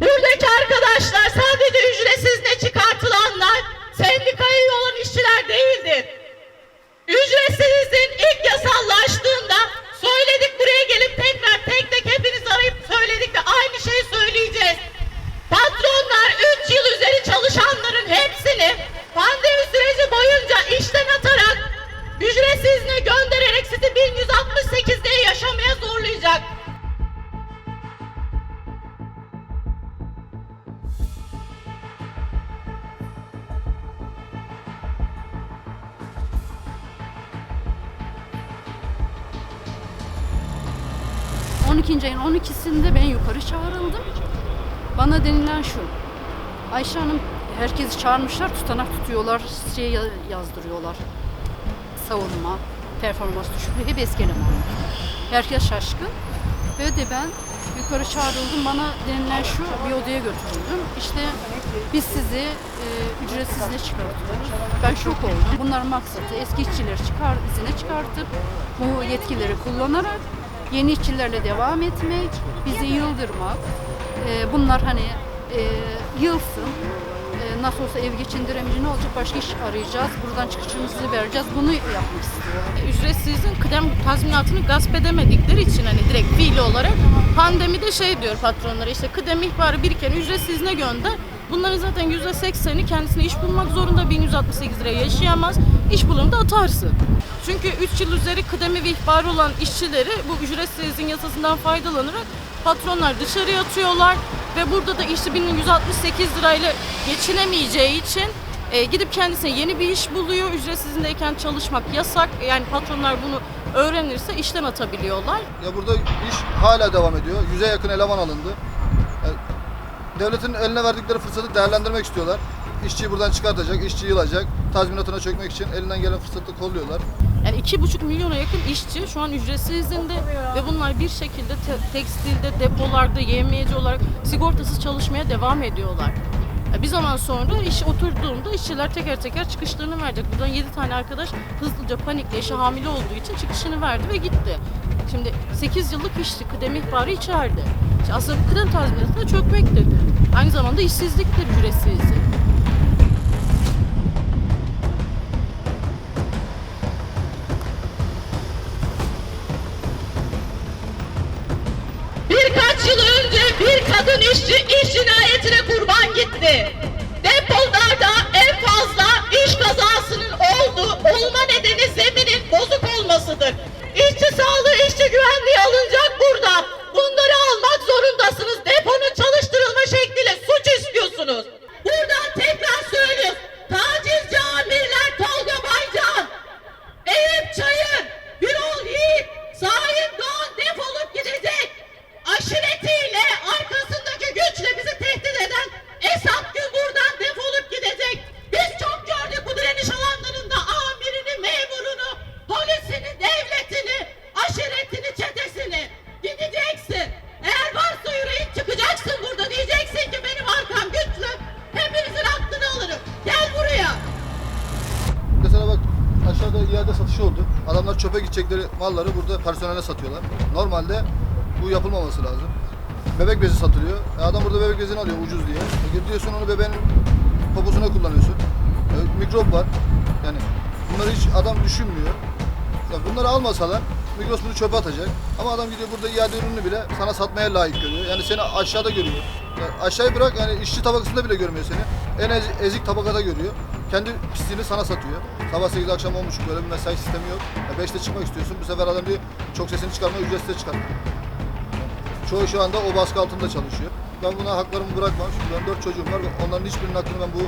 Buradaki arkadaşlar sadece ücretsiz ne çıkartılanlar sendikaya olan işçiler değildir. Ücretsizliğin ilk yasallaştığında 12. ayın 12'sinde ben yukarı çağrıldım. Bana denilen şu. Ayşe Hanım herkesi çağırmışlar, tutanak tutuyorlar, şey ya- yazdırıyorlar. Savunma, performans düşüklüğü hep eski. Herkes şaşkın. Ve de ben yukarı çağrıldım. Bana denilen şu, bir odaya götürüldüm. İşte biz sizi e, ücretsiz çıkartıyoruz. Ben şok oldum. Bunların maksatı eski işçileri çıkar, izine çıkartıp bu yetkileri kullanarak yeni işçilerle devam etmek, bizi yıldırmak. E, bunlar hani e, yılsın, e, nasıl olsa ev geçindiremeyince ne olacak başka iş arayacağız, buradan çıkışımızı vereceğiz. Bunu yapmak istiyor. ücretsizin kıdem tazminatını gasp edemedikleri için hani direkt fiili olarak pandemide şey diyor patronlara işte kıdem ihbarı biriken ücretsizine gönder. Bunların zaten %80'i kendisine iş bulmak zorunda 1168 liraya yaşayamaz. İş bulumda atarsın. Çünkü 3 yıl üzeri kıdemi ve ihbarı olan işçileri bu ücretsizin yasasından faydalanarak patronlar dışarıya atıyorlar ve burada da işçi 1168 lirayla geçinemeyeceği için e, gidip kendisine yeni bir iş buluyor. Ücretsizindeyken çalışmak yasak. Yani patronlar bunu öğrenirse işten atabiliyorlar. Ya burada iş hala devam ediyor. Yüze yakın eleman alındı. Devletin eline verdikleri fırsatı değerlendirmek istiyorlar. İşçiyi buradan çıkartacak, işçi yılacak, tazminatına çökmek için elinden gelen fırsatı kolluyorlar. Yani iki buçuk milyona yakın işçi şu an ücretsiz izinde ve bunlar bir şekilde te- tekstilde, depolarda, yevmiyeci olarak sigortasız çalışmaya devam ediyorlar. Bir zaman sonra iş oturduğunda işçiler teker teker çıkışlarını verecek. Buradan 7 tane arkadaş hızlıca panikle eşi hamile olduğu için çıkışını verdi ve gitti. Şimdi 8 yıllık işçi kıdem ihbarı içeride. İşte aslında bu kıdem tazminatına çökmektir. Aynı zamanda ücretsizlik. Birkaç kadın işçi iş cinayetine kurban gitti. Depolarda iade satışı oldu. Adamlar çöpe gidecekleri malları burada personele satıyorlar. Normalde bu yapılmaması lazım. Bebek bezi satılıyor. E adam burada bebek bezini alıyor ucuz diye. E gidiyorsun onu bebeğin poposuna kullanıyorsun. E, mikrop var. Yani bunları hiç adam düşünmüyor. Ya bunları almasalar Migros bunu çöpe atacak. Ama adam gidiyor burada iade ürününü bile sana satmaya layık görüyor. Yani seni aşağıda görüyor. Yani aşağıyı bırak yani işçi tabakasında bile görmüyor seni. En ez- ezik tabakada görüyor. Kendi pisliğini sana satıyor. Sabah 8 akşam 10.30 böyle bir mesai sistemi yok. Ya 5'te çıkmak istiyorsun. Bu sefer adam diyor çok sesini çıkarma ücretsiz çıkartma. Çoğu şu anda o baskı altında çalışıyor. Ben buna haklarımı bırakmam. Çünkü ben dört çocuğum var onların hiçbirinin hakkını ben bu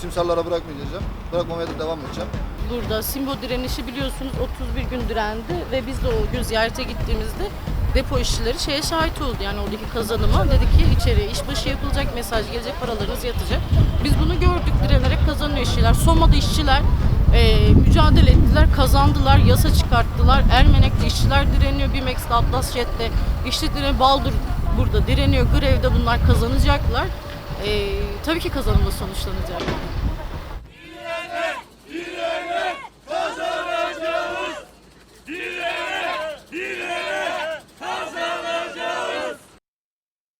simsarlara bırakmayacağım. Bırakmamaya da devam edeceğim. Burada Simbo direnişi biliyorsunuz 31 gün direndi ve biz de o gün ziyarete gittiğimizde depo işçileri şeye şahit oldu. Yani oradaki kazanıma dedi ki içeriye işbaşı yapılacak mesaj gelecek paralarınız yatacak. Biz bunu gördük direnerek kazanıyor işçiler. Soma'da işçiler e, mücadele ettiler, kazandılar, yasa çıkarttılar. Ermenek'te işçiler direniyor, Bimex'te, Atlas Jet'te işçi direniyor, Baldur burada direniyor, grevde bunlar kazanacaklar. E, tabii ki kazanımla sonuçlanacak.